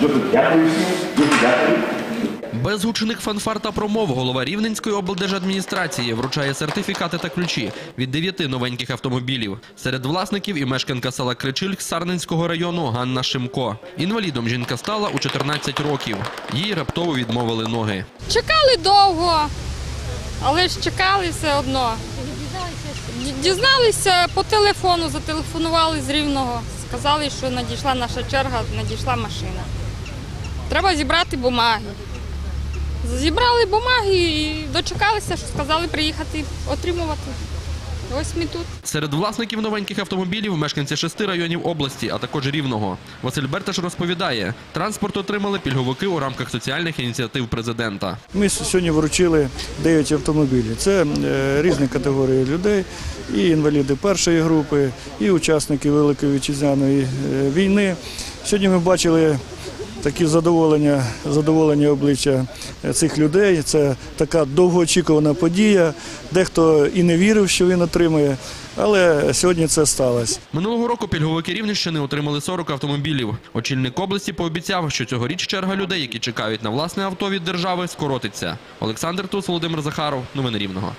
Дуже дякую всім, дуже дякую. Без гучних фанфар та промов голова Рівненської облдержадміністрації вручає сертифікати та ключі від дев'яти новеньких автомобілів. Серед власників і мешканка села Кричильк Сарненського району Ганна Шимко. Інвалідом жінка стала у 14 років. Їй раптово відмовили ноги. Чекали довго, але ж чекали все одно. Ді- Дізналися по телефону, зателефонували з Рівного. Сказали, що надійшла наша черга, надійшла машина. Треба зібрати бумаги. Зібрали бумаги і дочекалися, що сказали приїхати отримувати. Ось ми тут. Серед власників новеньких автомобілів мешканці шести районів області, а також Рівного. Василь Берташ розповідає, транспорт отримали пільговики у рамках соціальних ініціатив президента. Ми сьогодні вручили 9 автомобілів. Це е, різні категорії людей, і інваліди першої групи, і учасники Великої вітчизняної е, війни. Сьогодні ми бачили такі задоволення, задоволені обличчя е, цих людей. Це така довгоочікувана подія. Дехто і не вірив, що він отримає, але сьогодні це сталося. Минулого року пільговики Рівненщини отримали 40 автомобілів. Очільник області пообіцяв, що цьогоріч черга людей, які чекають на власне авто від держави, скоротиться. Олександр Тус, Володимир Захаров. Новини Рівного.